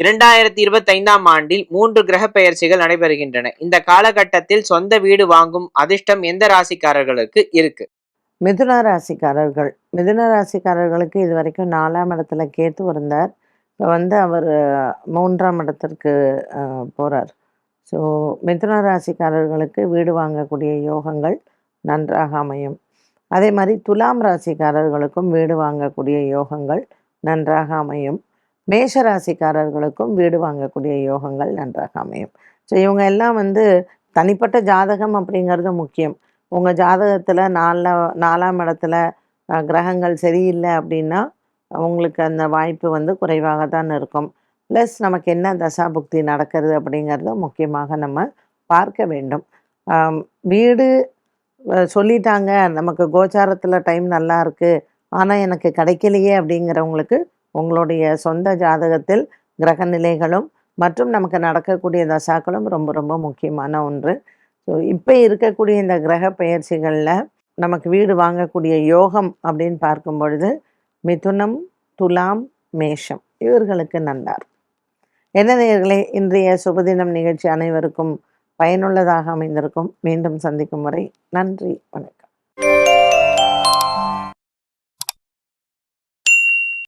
இரண்டாயிரத்தி இருபத்தைந்தாம் ஆண்டில் மூன்று கிரக பெயர்ச்சிகள் நடைபெறுகின்றன. இந்த காலகட்டத்தில் சொந்த வீடு வாங்கும் அதிர்ஷ்டம் எந்த ராசிக்காரர்களுக்கு இருக்கு? மிதுன ராசிக்காரர்கள். மிதுன ராசிக்காரர்களுக்கு இது வரைக்கும் நாலாம் இடத்துல கேத்து இருந்தார். இப்போ வந்து அவர் மூன்றாம் இடத்திற்கு போகிறார் ஸோ மிதுன ராசிக்காரர்களுக்கு வீடு வாங்கக்கூடிய யோகங்கள் நன்றாக அமையும். அதே மாதிரி துலாம் ராசிக்காரர்களுக்கும் வீடு வாங்கக்கூடிய யோகங்கள் நன்றாக அமையும். மேஷ ராசிக்காரர்களுக்கும் வீடு வாங்கக்கூடிய யோகங்கள் நன்றாக அமையும். ஸோ இவங்க எல்லாம் வந்து தனிப்பட்ட ஜாதகம் அப்படிங்கிறது முக்கியம். உங்கள் ஜாதகத்தில் நாலா நாலாம் இடத்துல கிரகங்கள் சரியில்லை அப்படின்னா உங்களுக்கு அந்த வாய்ப்பு வந்து குறைவாக தான் இருக்கும். ப்ளஸ் நமக்கு என்ன தசாபுக்தி நடக்கிறது அப்படிங்கிறத முக்கியமாக நம்ம பார்க்க வேண்டும். வீடு சொல்லிட்டாங்க நமக்கு கோச்சாரத்தில் டைம் நல்லா இருக்குது ஆனால் எனக்கு கிடைக்கலையே அப்படிங்கிறவங்களுக்கு உங்களுடைய சொந்த ஜாதகத்தில் கிரக நிலைகளும் மற்றும் நமக்கு நடக்கக்கூடிய தசாக்களும் ரொம்ப ரொம்ப முக்கியமான ஒன்று. ஸோ இப்போ இருக்கக்கூடிய இந்த கிரக பயிற்சிகளில் நமக்கு வீடு வாங்கக்கூடிய யோகம் அப்படின்னு பார்க்கும் பொழுது மிதுனம் துலாம் மேஷம் இவர்களுக்கு நன்றார் என்ன நேயர்களே இன்றைய சுபதினம் நிகழ்ச்சி அனைவருக்கும் பயனுள்ளதாக அமைந்திருக்கும். மீண்டும் சந்திக்கும் வரை நன்றி வணக்கம்.